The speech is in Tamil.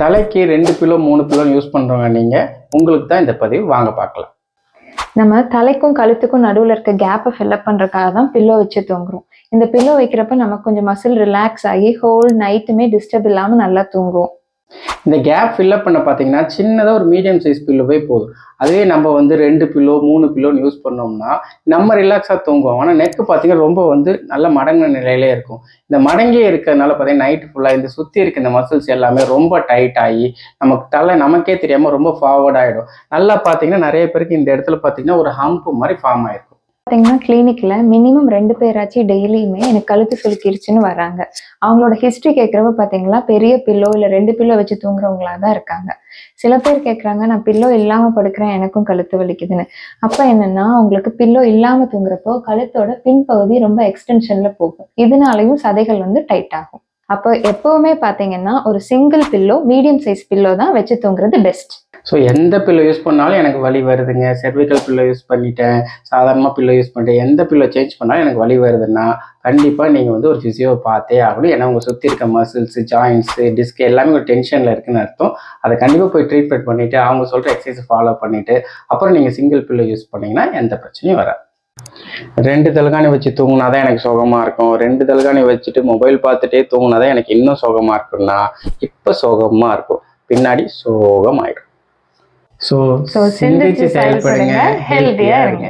தலைக்கு ரெண்டு கிலோ மூணு கிலோ யூஸ் பண்ணுறவங்க நீங்கள் உங்களுக்கு தான் இந்த பதிவு. வாங்க பார்க்கலாம். நம்ம தலைக்கும் கழுத்துக்கும் நடுவில் இருக்க கேப்பை ஃபில்அப் பண்ணுறதுக்காக தான் பில்லோ வச்சு தூங்குறோம். இந்த பில்லோ வைக்கிறப்ப நமக்கு கொஞ்சம் மசில் ரிலாக்ஸ் ஆகி ஹோல் நைட்டுமே டிஸ்டர்ப் இல்லாமல் நல்லா தூங்குவோம். இந்த கேப் ஃபில்அப் பண்ண பார்த்தீங்கன்னா சின்னதாக ஒரு மீடியம் சைஸ் பில்லோவே போதும். அதுவே நம்ம வந்து ரெண்டு பில்லோ மூணு பில்லோன்னு யூஸ் பண்ணோம்னா நம்ம ரிலாக்ஸாக தூங்குவோம். ஆனால் நெக்கு பார்த்தீங்கன்னா ரொம்ப வந்து நல்ல மடங்கின நிலையிலே இருக்கும். இந்த மடங்கே இருக்கிறதுனால பார்த்தீங்கன்னா நைட் ஃபுல்லாக இந்த சுற்றி இருக்க இந்த மசில்ஸ் எல்லாமே ரொம்ப டைட் ஆகி நமக்கு தலை நமக்கே தெரியாமல் ரொம்ப ஃபார்வர்ட் ஆகிடும் நல்லா பார்த்தீங்கன்னா நிறைய பேருக்கு இந்த இடத்துல பார்த்தீங்கன்னா ஒரு ஹம்ப் மாதிரி ஃபார்ம் ஆயிருக்கும். பார்த்தீங்கன்னா கிளினிக்ல மினிமம் ரெண்டு பேராச்சும் டெய்லியுமே எனக்கு கழுத்து சுளுக்கிருச்சுன்னு வராங்க அவங்களோட ஹிஸ்ட்ரி கேட்குறப்ப பார்த்தீங்களா பெரிய பில்லோ இல்லை ரெண்டு பில்லோ வச்சு தூங்குறவங்களா தான் இருக்காங்க. சில பேர் கேட்குறாங்க நான் பில்லோ இல்லாமல் படுக்கிறேன் எனக்கும் கழுத்து வலிக்குதுன்னு. அப்போ என்னன்னா அவங்களுக்கு பில்லோ இல்லாமல் தூங்குறப்போ கழுத்தோட பின்பகுதி ரொம்ப எக்ஸ்டென்ஷனில் போகும். இதனாலையும் சதைகள் வந்து டைட் ஆகும். அப்போ எப்பவுமே பார்த்தீங்கன்னா ஒரு single pillow medium size pillow தான் வச்சு தூங்குறது பெஸ்ட் ஸோ எந்த பில்லோ யூஸ் பண்ணாலும் எனக்கு வலி வருதுங்க. செர்விக்கல் பில்லோ யூஸ் பண்ணிட்டேன். சாதாரணமாக பில்லோ யூஸ் பண்ணிட்டேன். எந்த பில்லோ சேஞ்ச் பண்ணாலும் எனக்கு வலி வருதுன்னா கண்டிப்பாக நீங்கள் வந்து ஒரு ஃபிசியோவை பார்த்தே ஆகணும். ஏன்னா உங்கள் சுற்றி இருக்க மசில்ஸ் ஜாயின்ஸு டிஸ்க் எல்லாமே ஒரு டென்ஷனில் இருக்குன்னு அர்த்தம். அதை கண்டிப்பாக போய் ட்ரீட்மெண்ட் பண்ணிவிட்டு அவங்க சொல்கிற எக்ஸசைஸ் ஃபாலோ பண்ணிவிட்டு அப்புறம் நீங்கள் சிங்கிள் பில்லோ யூஸ் பண்ணிங்கன்னா எந்த பிரச்சனையும் வராது. ரெண்டு தலகாணி வச்சு தூங்கினா தான் எனக்கு சுகமாக இருக்கும். ரெண்டு தலகாணி வச்சுட்டு மொபைல் பார்த்துட்டே தூங்கினா தான் எனக்கு இன்னும் சுகமாக இருக்கும்னா இப்போ சுகமாக இருக்கும். பின்னாடி சோகமாயிடும். ஸோ ஸோ சிந்திச்சு செயல்படுங்க. ஹெல்த்தியாக இருங்க.